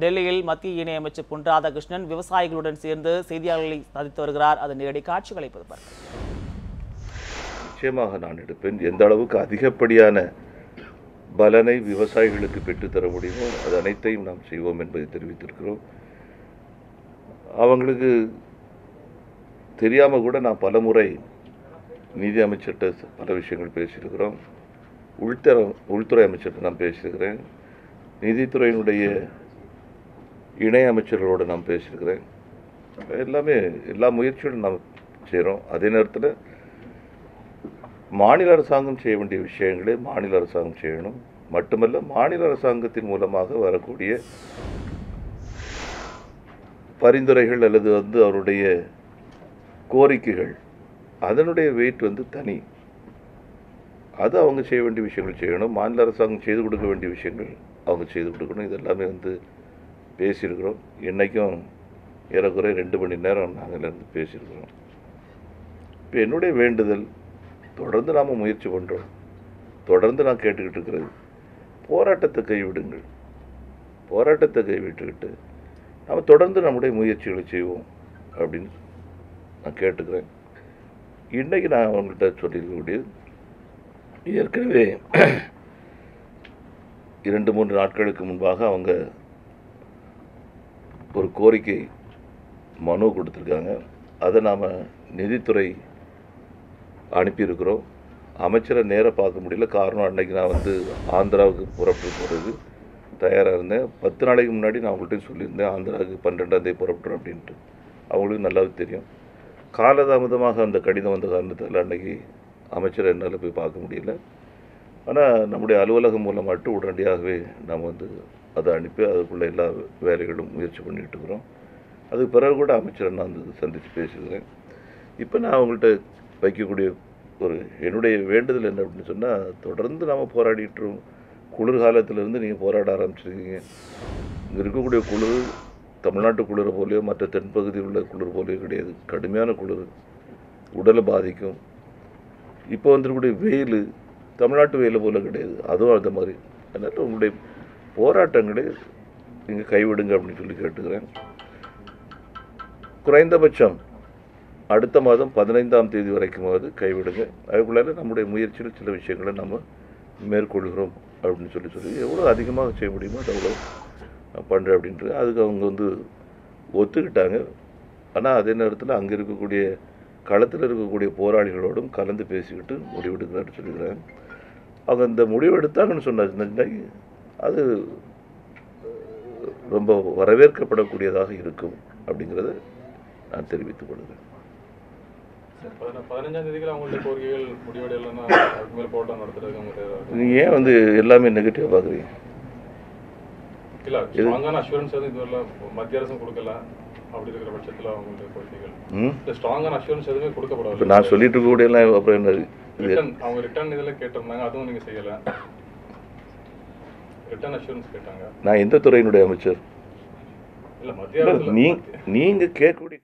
டெல்லியில் மத்திய இணையமைச்சர் பொன் ராதாகிருஷ்ணன் விவசாயிகளுடன் சேர்ந்து செய்தியாளர்களை சந்தித்து வருகிறார். அதன் நேரடி காட்சிகளை பார்க்கலாம் நிச்சயமாக நான் எடுப்பேன். எந்த அளவுக்கு அதிகப்படியான பலனை விவசாயிகளுக்கு பெற்றுத்தர முடியுமோ அது அனைத்தையும் நாம் செய்வோம் என்பதை தெரிவித்திருக்கிறோம். அவங்களுக்கு தெரியாமல் கூட நான் பலமுறை நீதி அமைச்சர்கிட்ட பல விஷயங்கள் பேசியிருக்கிறோம். உள்துறை உள்துறை அமைச்சர்கிட்ட நான் பேசியிருக்கிறேன். நீதித்துறையினுடைய இணை அமைச்சர்களோடு நான் பேசியிருக்கிறேன். எல்லாமே எல்லா முயற்சிகளும் நாம் செய்கிறோம். அதே நேரத்தில் மாநில அரசாங்கம் செய்ய வேண்டிய விஷயங்களை மாநில அரசாங்கம் செய்யணும். மட்டுமல்ல மாநில அரசாங்கத்தின் மூலமாக வரக்கூடிய பரிந்துரைகள் அல்லது வந்து அவருடைய கோரிக்கைகள் அதனுடைய வெயிட் வந்து தனி. அது அவங்க செய்ய வேண்டிய விஷயங்கள் செய்யணும். மாநில அரசாங்கம் செய்து கொடுக்க வேண்டிய விஷயங்கள் அவங்க செய்து கொடுக்கணும். இதெல்லாமே வந்து பேசியிருக்கிறோம். இன்றைக்கும் ஏறக்குறைய ரெண்டு மணி நேரம் நாங்கள் பேசியிருக்கிறோம். இப்போ என்னுடைய வேண்டுதல் தொடர்ந்து நாம் முயற்சி பண்ணுறோம் தொடர்ந்து நான் கேட்டுக்கிட்டு இருக்கிறது போராட்டத்தை கைவிடுங்கள். போராட்டத்தை கைவிட்டுக்கிட்டு நாம் தொடர்ந்து நம்முடைய முயற்சிகளை செய்வோம் அப்படின்னு நான் கேட்டுக்கிறேன். இன்றைக்கி நான் அவங்கள்ட்ட சொல்லியிருக்கக்கூடியது ஏற்கனவே இரண்டு மூன்று நாட்களுக்கு முன்பாக அவங்க ஒரு கோரிக்கை மனு கொடுத்துருக்காங்க. அதை நாம் நிதித்துறை அனுப்பியிருக்கிறோம். அமைச்சரை நேராக பார்க்க முடியல. காரணம் அன்றைக்கி நான் வந்து ஆந்திராவுக்கு புறப்பட்டு போகிறது தயாராக இருந்தேன். பத்து நாளைக்கு முன்னாடி நான் அவங்கள்ட்ட சொல்லியிருந்தேன் ஆந்திராவுக்கு பன்னெண்டாம் தேதி புறப்பட்டுறோம் அப்படின்ட்டு. அவங்களுக்கு நல்லாவே தெரியும். காலதாமதமாக அந்த கடிதம் வந்த காரணத்தால் அன்றைக்கி அமைச்சரை என்னால் போய் பார்க்க முடியல. ஆனால் நம்முடைய அலுவலகம் மூலமாட்டு உடனடியாகவே நாம் வந்து அதை அனுப்பி அதுக்குள்ள எல்லா வேலைகளும் முயற்சி பண்ணிட்டு இருக்கிறோம். அதுக்கு பிறகு கூட அமைச்சரை நான் வந்து சந்தித்து பேசியிருக்கிறேன் இப்போ நான் அவங்கள்ட்ட வைக்கக்கூடிய ஒரு என்னுடைய வேண்டுதல் என்ன அப்படின்னு சொன்னால் தொடர்ந்து நாம் போராடிட்டுருவோம் குளிர்காலத்திலேருந்து நீங்கள் போராட ஆரம்பிச்சிருக்கீங்க. இங்கே இருக்கக்கூடிய குளிர் தமிழ்நாட்டு குளிர் போலையோ மற்ற தென்பகுதியில் உள்ள குளிர் போலையோ கிடையாது. கடுமையான குளிர். உடலை பாதிக்கும். இப்போ வந்துருக்கூடிய வெயில் தமிழ்நாட்டு வேலை போல கிடையாது. அதுவும் அந்த மாதிரி. அதனால் உங்களுடைய போராட்டங்களை நீங்கள் கைவிடுங்க அப்படின்னு சொல்லி கேட்டுக்கிறேன். குறைந்தபட்சம் அடுத்த மாதம் பதினைந்தாம் தேதி வரைக்குமாவது கைவிடுங்க. அதுக்குள்ளால நம்முடைய முயற்சியில் சில விஷயங்களை நம்ம மேற்கொள்கிறோம் அப்படின்னு சொல்லி சொல்லி எவ்வளோ அதிகமாக செய்ய முடியுமோ அது அவ்வளோ பண்ணுறேன் அப்படின்ட்டு அதுக்கு அவங்க வந்து ஒத்துக்கிட்டாங்க. ஆனால் அதே நேரத்தில் அங்கே இருக்கக்கூடிய களத்தில் இருக்கக்கூடிய போராளிகளோடும் கலந்து பேசிக்கிட்டு முடிவெடுக்கிறான்னு சொல்லிக்கிறாங்க அவங்க இந்த முடிவு எடுத்தாங்கன்னு சொன்னாங்க அது ரொம்ப வரவேற்கப்படக்கூடியதாக இருக்கும் அப்படிங்கிறத நான் தெரிவித்துக் கொள்கிறேன். சார், பதின- பதினஞ்சாம் தேதிக்கு அவங்களுடைய கோரிக்கைகள் முடிவடையலைன்னா அதுக்கு மேல் போராட்டம் நடத்துறதுக்கு அவங்க தயாரா நீ ஏன் வந்து எல்லாமே நெகட்டிவாக பார்க்குறீங்க மத்திய அரசும் கொடுக்கல. அப்படி இருக்கிற பட்சத்துல அவங்களுடைய கோரிக்கைகள் ஸ்ட்ராங்கான அஷூரன்ஸ் எதுவுமே இப்போ கொடுக்கப்படவில்லை நான் சொல்லிட்டு இருக்கக்கூடிய எல்லாம் அப்புறம் என்ன? இது ரிட்டர்ன் அவங்க ரிட்டர்ன் இதில் கேட்டிருந்தாங்க அதுவும் நீங்க செய்யல. ரிட்டர்ன் அஷூரன்ஸ் கேட்டாங்க. நான் எந்த துறையினுடைய அமைச்சர்? இல்ல மத்திய அரசு நீ நீங்கள் கேட்கக்கூடிய